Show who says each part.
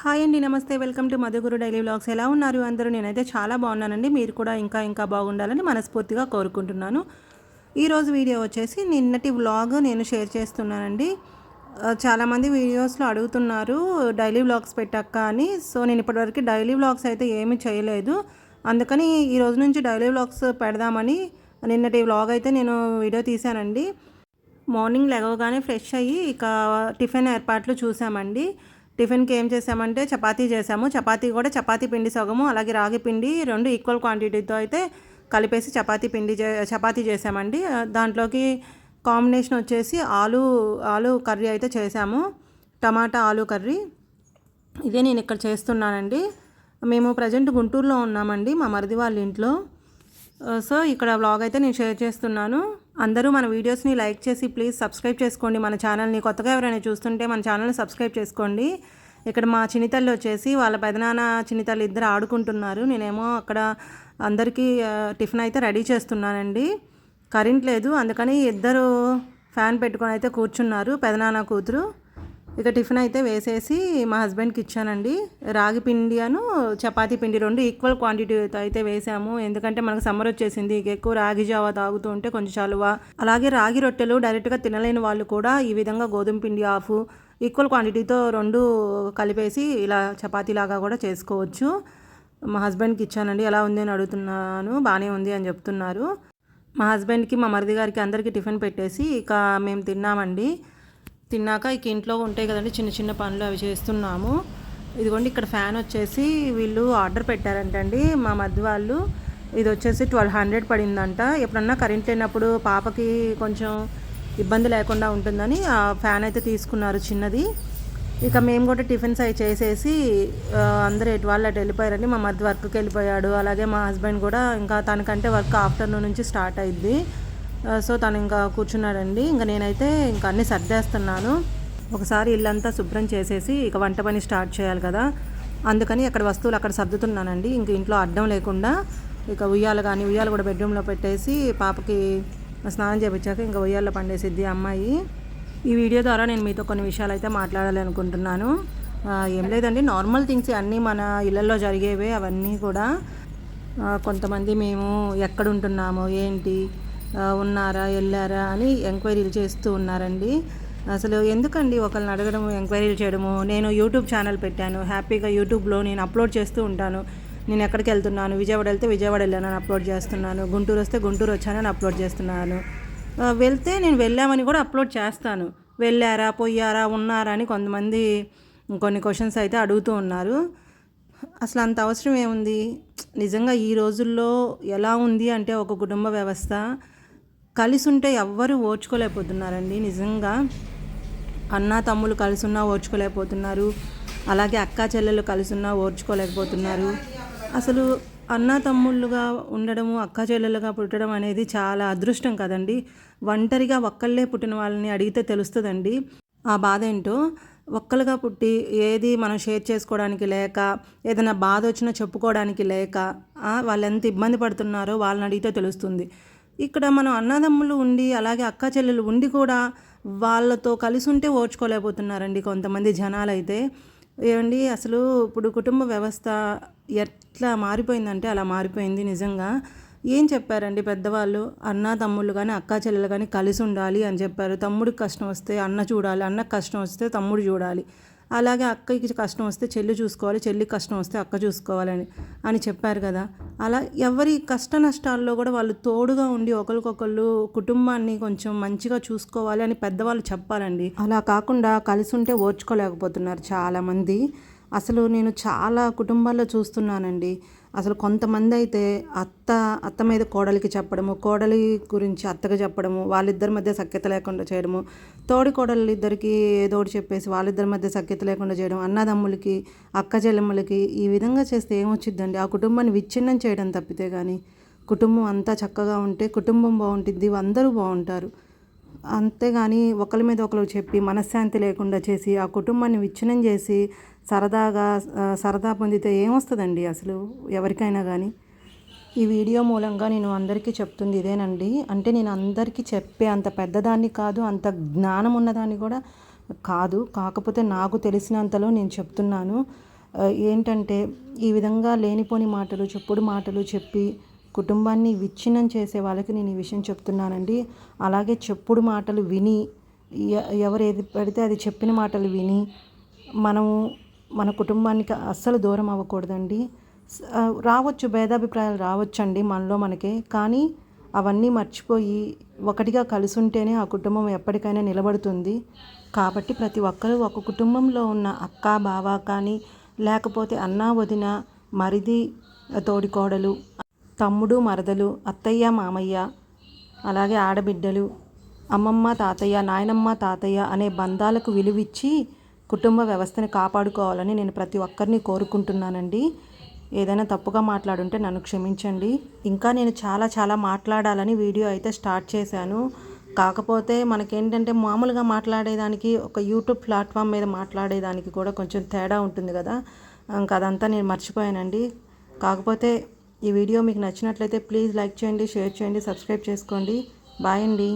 Speaker 1: Hi అండి నమస్తే. Welcome to Madhuguru daily vlogs. ఎలా ఉన్నారు అందరూ? నేనైతే చాలా బాగున్నానండి. మీరు కూడా ఇంకా ఇంకా బాగుండాలని మనస్ఫూర్తిగా కోరుకుంటున్నాను. ఈరోజు వీడియో వచ్చేసి నిన్నటి వ్లాగ్ నేను షేర్ చేస్తున్నానండి. చాలామంది వీడియోస్లో అడుగుతున్నారు డైలీ వ్లాగ్స్ పెట్టక్క అని. సో నేను ఇప్పటివరకు డైలీ వ్లాగ్స్ అయితే ఏమీ చేయలేదు. అందుకని ఈ రోజు నుంచి డైలీ వ్లాగ్స్ పెడదామని నిన్నటి వ్లాగ్ అయితే నేను వీడియో తీశానండి. మార్నింగ్ లెగవగానే ఫ్రెష్ అయ్యి ఇక టిఫిన్ ఏర్పాట్లు చూసామండి టిఫిన్కి ఏం చేసామంటే చపాతీ చేసాము. చపాతీ కూడా చపాతీ పిండి సగము అలాగే రాగి పిండి రెండు ఈక్వల్ క్వాంటిటీతో అయితే కలిపేసి చపాతీ పిండి చే చపాతీ చేసామండి. దాంట్లోకి కాంబినేషన్ వచ్చేసి ఆలు ఆలు కర్రీ అయితే చేసాము. టమాటా ఆలు కర్రీ. ఇదే నేను ఇక్కడ చేస్తున్నానండి. మేము ప్రజెంట్ గుంటూరులో ఉన్నామండి మా మరిది వాళ్ళ ఇంట్లో. సో ఇక్కడ వ్లాగ్ అయితే నేను షేర్ చేస్తున్నాను. అందరూ మన వీడియోస్ని లైక్ చేసి ప్లీజ్ సబ్స్క్రైబ్ చేసుకోండి. మన ఛానల్ని కొత్తగా ఎవరైనా చూస్తుంటే మన ఛానల్ని సబ్స్క్రైబ్ చేసుకోండి. ఇక్కడ మా చినితల్లి వచ్చేసి వాళ్ళ పెదనాన్న చినితల్లి ఇద్దరు ఆడుకుంటున్నారు. నేనేమో అక్కడ అందరికీ టిఫిన్ అయితే రెడీ చేస్తున్నానండి. కరెంట్ లేదు అందుకని ఇద్దరు ఫ్యాన్ పెట్టుకొని అయితే కూర్చున్నారు. పెదనాన్న కూతురు ఇక టిఫిన్ అయితే వేసేసి మా హస్బెండ్కి ఇచ్చానండి. రాగి పిండి అను చపాతీ పిండి రెండు ఈక్వల్ క్వాంటిటీతో అయితే వేసాము. ఎందుకంటే మనకు సమ్మర్ వచ్చేసింది ఇక ఎక్కువ రాగి జావా తాగుతూ ఉంటే కొంచెం చలువ. అలాగే రాగి రొట్టెలు డైరెక్ట్గా తినలేని వాళ్ళు కూడా ఈ విధంగా గోధుమ పిండి ఆఫ్ ఈక్వల్ క్వాంటిటీతో రెండు కలిపేసి ఇలా చపాతీ లాగా కూడా చేసుకోవచ్చు. మా హస్బెండ్కి ఇచ్చానండి. ఎలా ఉంది అని అడుగుతున్నాను. బాగానే ఉంది అని చెప్తున్నారు. మా హస్బెండ్కి మా మరిది గారికి అందరికీ టిఫిన్ పెట్టేసి ఇక మేము తిన్నామండి. తిన్నాక ఇక ఇంట్లో ఉంటాయి కదండి చిన్న చిన్న పనులు అవి చేస్తున్నాము. ఇదిగోండి ఇక్కడ ఫ్యాన్ వచ్చేసి వీళ్ళు ఆర్డర్ పెట్టారంటండి. మా మధ్య వాళ్ళు ఇది వచ్చేసి ట్వెల్వ్ హండ్రెడ్ పడిందంట. ఎప్పుడన్నా కరెంట్ లేనప్పుడు పాపకి కొంచెం ఇబ్బంది లేకుండా ఉంటుందని ఆ ఫ్యాన్ అయితే తీసుకున్నారు చిన్నది. ఇక మేము కూడా టిఫిన్స్ అవి చేసేసి అందరూ ఎటు వాళ్ళు అటు వెళ్ళిపోయారండి. మా మధ్య వర్క్కి వెళ్ళిపోయాడు. అలాగే మా హస్బెండ్ కూడా ఇంకా తనకంటే వర్క్ ఆఫ్టర్నూన్ నుంచి స్టార్ట్ అయింది సో తను ఇంకా కూర్చున్నాడండి. ఇంకా నేనైతే ఇంకా అన్నీ సర్దేస్తున్నాను. ఒకసారి ఇల్లంతా శుభ్రం చేసేసి ఇక వంట పని స్టార్ట్ చేయాలి కదా. అందుకని అక్కడ వస్తువులు అక్కడ సర్దుతున్నానండి. ఇంక ఇంట్లో అడ్డం లేకుండా ఇక ఉయ్యాలు కానీ ఉయ్యాలు కూడా బెడ్రూమ్లో పెట్టేసి పాపకి స్నానం చేపించాక ఇంకా ఉయ్యాల్లో పండేసిద్ది అమ్మాయి. ఈ వీడియో ద్వారా నేను మీతో కొన్ని విషయాలు అయితే మాట్లాడాలి అనుకుంటున్నాను ఏం లేదండి. నార్మల్ థింగ్స్ అన్నీ మన ఇళ్ళల్లో జరిగేవే అవన్నీ కూడా. కొంతమంది మేము ఎక్కడుంటున్నామో ఏంటి ఉన్నారా వెళ్ళారా అని ఎంక్వైరీలు చేస్తూ ఉన్నారండి. అసలు ఎందుకండి ఒకరిని అడగడము ఎంక్వైరీలు చేయడము? నేను యూట్యూబ్ ఛానల్ పెట్టాను. హ్యాపీగా యూట్యూబ్లో నేను అప్లోడ్ చేస్తూ ఉంటాను. నేను ఎక్కడికి వెళ్తున్నాను? విజయవాడ వెళ్తే విజయవాడ వెళ్ళానని అప్లోడ్ చేస్తున్నాను. గుంటూరు వస్తే గుంటూరు వచ్చానని అప్లోడ్ చేస్తున్నాను. వెళ్తే నేను వెళ్ళామని కూడా అప్లోడ్ చేస్తాను. వెళ్ళారా పోయారా ఉన్నారా అని కొంతమంది కొన్ని క్వశ్చన్స్ అయితే అడుగుతూ ఉన్నారు. అసలు అంత అవసరం ఏముంది? నిజంగా ఈ రోజుల్లో ఎలా ఉంది అంటే ఒక కుటుంబ వ్యవస్థ కలిసి ఉంటే ఎవ్వరూ ఓర్చుకోలేకపోతున్నారండి. నిజంగా అన్న తమ్ముళ్ళు కలిసి ఉన్నా ఓర్చుకోలేకపోతున్నారు. అలాగే అక్క చెల్లెలు కలిసి ఉన్నా ఓర్చుకోలేకపోతున్నారు. అసలు అన్న తమ్ముళ్ళుగా ఉండడము అక్క చెల్లెలుగా పుట్టడం అనేది చాలా అదృష్టం కదండి. ఒంటరిగా ఒక్కళ్ళే పుట్టిన వాళ్ళని అడిగితే తెలుస్తుందండి. ఆ బాధ ఏంటో? ఒక్కలుగా పుట్టి ఏది మనం షేర్ చేసుకోవడానికి లేక ఏదైనా బాధ వచ్చినా చెప్పుకోవడానికి లేక వాళ్ళు ఎంత ఇబ్బంది పడుతున్నారో వాళ్ళని అడిగితే తెలుస్తుంది. ఇక్కడ మనం అన్నదమ్ములు ఉండి అలాగే అక్క చెల్లెలు ఉండి కూడా వాళ్ళతో కలిసి ఉంటే ఓర్చుకోలేకపోతున్నారండి కొంతమంది జనాలు అయితే ఏమండి అసలు ఇప్పుడు కుటుంబ వ్యవస్థ ఎట్లా మారిపోయిందంటే అలా మారిపోయింది నిజంగా. ఏం చెప్పారండి పెద్దవాళ్ళు? అన్న తమ్ముళ్ళు కానీ అక్క చెల్లెలు కానీ కలిసి ఉండాలి అని చెప్పారు. తమ్ముడికి కష్టం వస్తే అన్న చూడాలి అన్నకు కష్టం వస్తే తమ్ముడు చూడాలి. అలాగే అక్కకి కష్టం వస్తే చెల్లి చూసుకోవాలి చెల్లికి కష్టం వస్తే అక్క చూసుకోవాలని అని చెప్పారు కదా. అలా ఎవరి కష్ట నష్టాల్లో కూడా వాళ్ళు తోడుగా ఉండి ఒకరికొకళ్ళు కుటుంబాన్ని కొంచెం మంచిగా చూసుకోవాలి అని పెద్దవాళ్ళు చెప్పాలండి. అలా కాకుండా కలిసి ఉంటే ఓర్చుకోలేకపోతున్నారు చాలామంది. అసలు నేను చాలా కుటుంబాల్లో చూస్తున్నానండి. అసలు కొంతమంది అయితే అత్త అత్త మీద కోడలికి చెప్పడము కోడలి గురించి అత్తగా చెప్పడము వాళ్ళిద్దరి మధ్య సఖ్యత లేకుండా చేయడము తోడి కోడలు ఇద్దరికి ఏదో చెప్పేసి వాళ్ళిద్దరి మధ్య సఖ్యత లేకుండా చేయడం అన్నదమ్ములకి అక్క చెల్లెమ్మలకి ఈ విధంగా చేస్తే ఏమొచ్చిద్దండి? ఆ కుటుంబాన్ని విచ్ఛిన్నం చేయడం తప్పితే కానీ కుటుంబం అంతా చక్కగా ఉంటే కుటుంబం బాగుంటుంది అందరూ బాగుంటారు. అంతేగాని ఒకరి మీద ఒకరు చెప్పి మనశ్శాంతి లేకుండా చేసి ఆ కుటుంబాన్ని విచ్ఛిన్నం చేసి సరదాగా సరదా పొందితే ఏమొస్తుందండి అసలు ఎవరికైనా కానీ ఈ వీడియో మూలంగా నేను అందరికీ చెప్తుంది ఇదేనండి. అంటే నేను అందరికీ చెప్పే అంత పెద్దదాన్ని కాదు అంత జ్ఞానం ఉన్నదాన్ని కూడా కాదు. కాకపోతే నాకు తెలిసినంతలో నేను చెప్తున్నాను. ఏంటంటే ఈ విధంగా లేనిపోని మాటలు చెప్పుడు మాటలు చెప్పి కుటుంబాన్ని విచ్ఛిన్నం చేసే వాళ్ళకి నేను ఈ విషయం చెప్తున్నానండి. అలాగే చెప్పుడు మాటలు విని ఎ- ఎవరు ఏది పడితే అది చెప్పిన మాటలు విని మనము మన కుటుంబానికి అస్సలు దూరం అవ్వకూడదండి. రావచ్చు భేదాభిప్రాయాలు రావచ్చండి మనలో మనకే. కానీ అవన్నీ మర్చిపోయి ఒకటిగా కలిసి ఉంటేనే ఆ కుటుంబం ఎప్పటికైనా నిలబడుతుంది. కాబట్టి ప్రతి ఒక్కరూ ఒక కుటుంబంలో ఉన్న అక్క బావ కానీ లేకపోతే అన్న వదిన మరిది తోడికోడలు తమ్ముడు మరదలు అత్తయ్య మామయ్య అలాగే ఆడబిడ్డలు అమ్మమ్మ తాతయ్య నాయనమ్మ తాతయ్య అనే బంధాలకు విలువిచ్చి కుటుంబ వ్యవస్థని కాపాడుకోవాలని నేను ప్రతి ఒక్కరిని కోరుకుంటున్నానండి. ఏదైనా తప్పుగా మాట్లాడుంటే నన్ను క్షమించండి. ఇంకా నేను చాలా చాలా మాట్లాడాలని వీడియో అయితే స్టార్ట్ చేశాను. కాకపోతే మనకేంటంటే మామూలుగా మాట్లాడేదానికి ఒక యూట్యూబ్ ప్లాట్ఫామ్ మీద మాట్లాడేదానికి కూడా కొంచెం తేడా ఉంటుంది కదా. ఇంకా అదంతా నేను మర్చిపోయానండి. కాకపోతే ఈ వీడియో మీకు నచ్చినట్లయితే ప్లీజ్ లైక్ చేయండి షేర్ చేయండి సబ్స్క్రైబ్ చేసుకోండి. బాయ్ అండి.